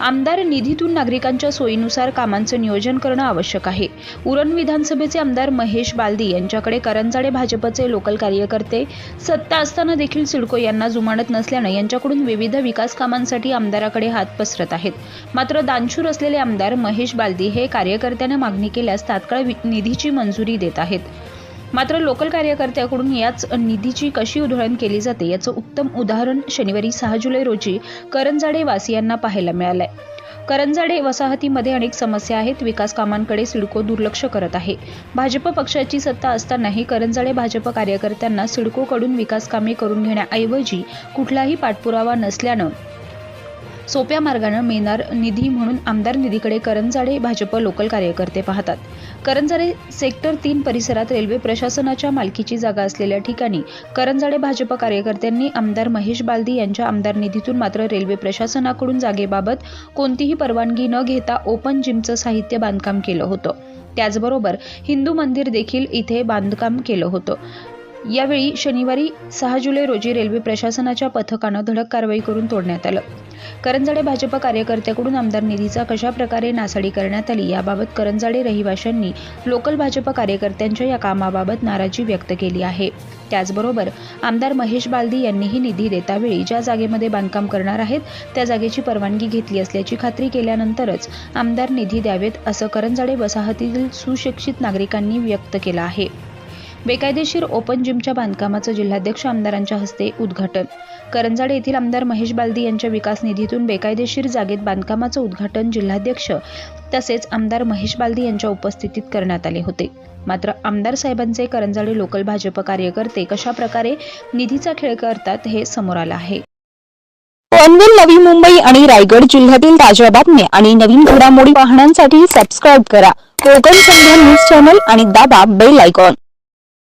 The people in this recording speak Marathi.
आमदार निधीतून नागरिकांच्या सोयीनुसार कामांचं नियोजन करणं आवश्यक आहे. उरण विधानसभेचे आमदार महेश बालदी यांच्याकडे करंजाडे भाजपचे लोकल कार्यकर्ते सत्ता असताना देखील सिडको यांना जुमानत नसल्यानं यांच्याकडून विविध विकास कामांसाठी आमदाराकडे हात पसरत आहेत. मात्र दानशूर असलेले आमदार महेश बालदी हे कार्यकर्त्यांना मागणी केल्यास तात्काळ वि- निधीची मंजुरी देत आहेत. मात्र लोकल कार्यकर्त्याकडून याच निधीची कशी उधळण केली जाते याचं उत्तम उदाहरण शनिवारी सहा जुलै रोजी करंजाडे वासियांना पाहायला मिळालंय. करंजाडे वसाहतीमध्ये अनेक समस्या आहेत विकास कामांकडे सिडको दुर्लक्ष करत आहे. भाजप पक्षाची सत्ता असतानाही करंजाडे भाजप कार्यकर्त्यांना सिडकोकडून विकास कामे करून घेण्याऐवजी कुठलाही पाठपुरावा नसल्यानं सोप्या मार्गानं मिळणार निधी म्हणून आमदार निधीकडे करंजाडे भाजप लोकल कार्यकर्ते पाहतात. करंजाडे सेक्टर तीन परिसरात रेल्वे प्रशासनाच्या मालकीची जागा असलेल्या ठिकाणी करंजाडे भाजप कार्यकर्त्यांनी आमदार महेश बालदी यांच्या आमदार निधीतून मात्र रेल्वे प्रशासनाकडून जागेबाबत कोणतीही परवानगी न घेता ओपन जिमचं साहित्य बांधकाम केलं होतं. त्याचबरोबर हिंदू मंदिर देखील इथे बांधकाम केलं होतं. यावेळी शनिवारी सहा जुलै रोजी रेल्वे प्रशासनाच्या पथकानं धडक कारवाई करून तोडण्यात आलं. करंजाडे भाजप कार्यकर्त्याकडून आमदार निधीचा कशा प्रकारे नासाडी करण्यात आली याबाबत करंजाडे रहिवाशांनी लोकल भाजप कार्यकर्त्यांच्या या कामाबाबत नाराजी व्यक्त केली आहे. त्याचबरोबर आमदार महेश बालदी यांनीही निधी देतावेळी ज्या जागेमध्ये बांधकाम करणार आहेत त्या जागेची परवानगी घेतली असल्याची खात्री केल्यानंतरच आमदार निधी द्यावेत असं करंजाडे वसाहतीतील सुशिक्षित नागरिकांनी व्यक्त केलं आहे. बेकायदेशीर ओपन जिमच्या बांधकामाचं जिल्हाध्यक्ष आमदारांच्या हस्ते उद्घाटन. करंजाड येथील आमदार महेश बालदी यांच्या विकास निधीतून बेकायदेशीर जागेत बांधकामाचं उद्घाटन जिल्हाध्यक्ष तसेच आमदार महेश बालदी यांच्या उपस्थितीत करण्यात आले होते. मात्र आमदार साहेबांचे करंजाडे लोकल भाजप कार्यकर्ते कशा प्रकारे निधीचा खेळ करतात हे समोर आलं आहे. पनवेल नवी मुंबई आणि रायगड जिल्ह्यातील ताज्या बातम्या आणि नवीन घडामोडी पाहण्यासाठी सबस्क्राईब करा. कोकण संध्या न्यूज चॅनल आणि दाबा बेल आयकॉन